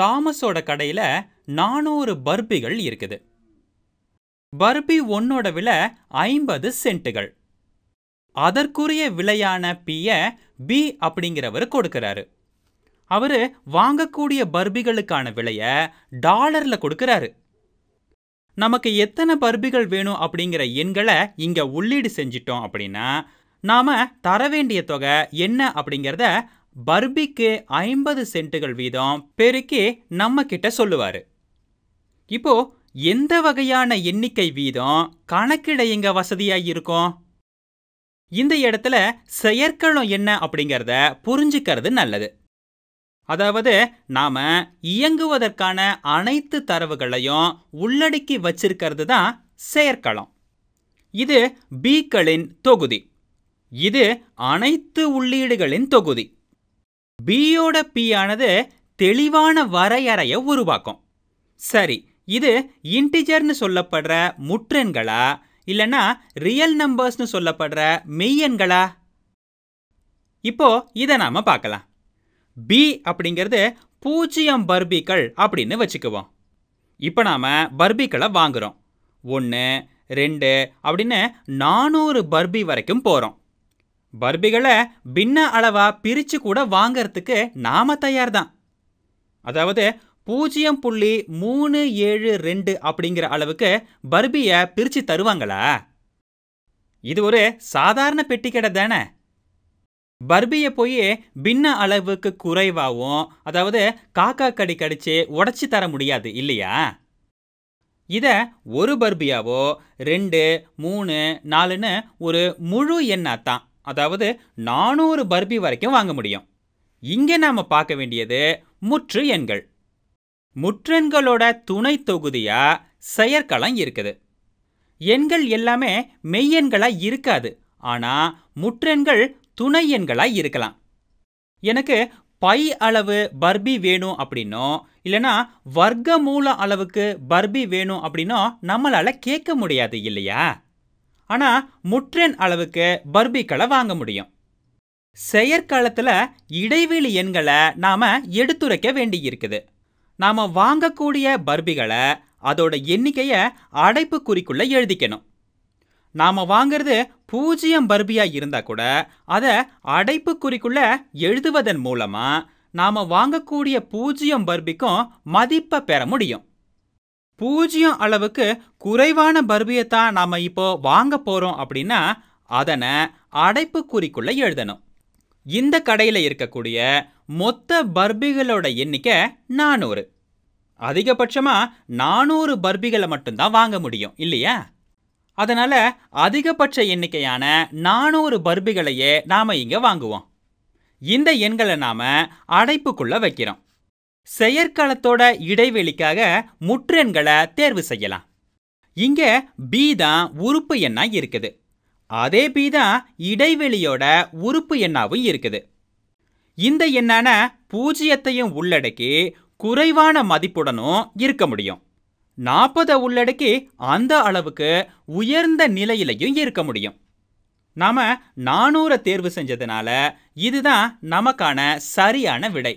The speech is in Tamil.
தாமஸோட கடையில நானூறு பர்பிகள் இருக்குது. பர்பி ஒன்னோட விலை ஐம்பது சென்ட்டுகள். அதற்குரிய விலையான பிய பி அப்படிங்கிறவர் கொடுக்கிறாரு. அவரு வாங்கக்கூடிய பர்பிகளுக்கான விலையை டாலர்ல கொடுக்கிறாரு. நமக்கு எத்தனை பர்பிகள் வேணும் அப்படிங்கிற எண்களை இங்க உள்ளீடு செஞ்சிட்டோம் அப்படின்னா நாம தர வேண்டிய தொகை என்ன அப்படிங்கிறத பர்பிக்கு ஐம்பது சென்ட்டுகள் வீதம் பெருக்கி நம்ம கிட்ட சொல்லுவாரு. இப்போ எந்த வகையான எண்ணிக்கை வீதம் கணக்கிட எங்க வசதியாக இருக்கும்? இந்த இடத்துல செயற்களம் என்ன அப்படிங்கிறத புரிஞ்சுக்கிறது நல்லது. அதாவது நாம இயங்குவதற்கான அனைத்து தரவுகளையும் உள்ளடக்கி வச்சிருக்கிறது தான் செயற்களம் இது பீக்களின் தொகுதி. இது அனைத்து உள்ளீடுகளின் தொகுதி. பியோட பி ஆனது தெளிவான வரையறையை உருவாக்கும். சரி இது இன்டிஜர்னு சொல்லப்படுற முற்றெண்களா? இல்லைன்னா ரியல் நம்பர்ஸ்னு சொல்லப்படுற மெய்யெண்களா? இப்போ இதை நாம பார்க்கலாம். பி அப்படிங்கிறது பூஜ்ஜியம் பர்பிக்கள் அப்படின்னு வச்சுக்குவோம். இப்போ நாம பர்பிக்களை வாங்குறோம். ஒன்று ரெண்டு அப்படின்னு நானூறு பர்பி வரைக்கும் போகிறோம் பர்பிகளை பின்ன அளவா பிரித்து கூட வாங்கிறதுக்கு நாம தயார் தான் அதாவது பூஜ்ஜியம் புள்ளி மூணு ஏழு ரெண்டு அப்படிங்கிற அளவுக்கு பர்பியை பிரித்து தருவாங்களா? இது ஒரு சாதாரண பெட்டி கடை தானே? பர்பியை போய் பின்ன அளவுக்கு குறைவாகவும் அதாவது காக்கா கடி கடிச்சு உடச்சி தர முடியாது இல்லையா? இதை ஒரு பர்பியாவோ ரெண்டு மூணு நாலுன்னு ஒரு முழு எண்ணாத்தான். அதாவது நானூறு பர்பி வரைக்கும் வாங்க முடியும். இங்கே நாம் பார்க்க வேண்டியது முற்று எண்கள். முற்றெண்களோட துணை தொகுதியா செயற்களம் இருக்குது. எண்கள் எல்லாமே மெய்யெண்களாக இருக்காது. ஆனால் முற்றெண்கள் துணை எண்களாக இருக்கலாம். எனக்கு பை அளவு பர்பி வேணும் அப்படின்னோ இல்லைனா வர்க்க மூல அளவுக்கு பர்பி வேணும் அப்படின்னோ நம்மளால் கேட்க முடியாது இல்லையா? ஆனால் முற்றெண் அளவுக்கு பர்பிக்களை வாங்க முடியும். செயற்காலத்தில் இடைவெளி எண்களை நாம் எடுத்துரைக்க வேண்டி இருக்குது வாங்கக்கூடிய பர்பிகளை அதோட எண்ணிக்கையை அடைப்புக்குறிக்குள்ள எழுதிக்கணும். நாம் வாங்கிறது பூஜ்ஜியம் பர்பியாக இருந்தால் கூட அதை அடைப்புக்குறிக்குள்ள எழுதுவதன் மூலமாக நாம் வாங்கக்கூடிய பூஜ்ஜியம் பர்பிக்கும் மதிப்பை பெற முடியும். பூஜ்ஜியம் அளவுக்கு குறைவான பர்பியைத்தான் நாம் இப்போ வாங்க போகிறோம் அப்படின்னா அதனை அடைப்புக்குறிக்குள்ளே எழுதணும். இந்த கடையில் இருக்கக்கூடிய மொத்த பர்பிகளோட எண்ணிக்கை நானூறு. அதிகபட்சமாக நானூறு பர்பிகளை மட்டும்தான் வாங்க முடியும் இல்லையா? அதனால் அதிகபட்ச எண்ணிக்கையான நானூறு பர்பிகளையே நாம் இங்கே வாங்குவோம். இந்த எண்களை நாம் அடைப்புக்குள்ளே வைக்கிறோம். செயற்காலத்தோட இடைவெளிக்காக முற்றெண்களை தேர்வு செய்யலாம். இங்க பி தான் உறுப்பு எண்ணா இருக்குது. அதே பி தான் இடைவெளியோட உறுப்பு எண்ணாவும் இருக்குது. இந்த எண்ணான பூஜ்ஜியத்தையும் உள்ளடக்கி குறைவான மதிப்புடனும் இருக்க முடியும். நாற்பதை உள்ளடக்கி அந்த அளவுக்கு உயர்ந்த நிலையிலையும் இருக்க முடியும். நாம நானூறை தேர்வு செஞ்சதுனால இதுதான் நமக்கான சரியான விடை.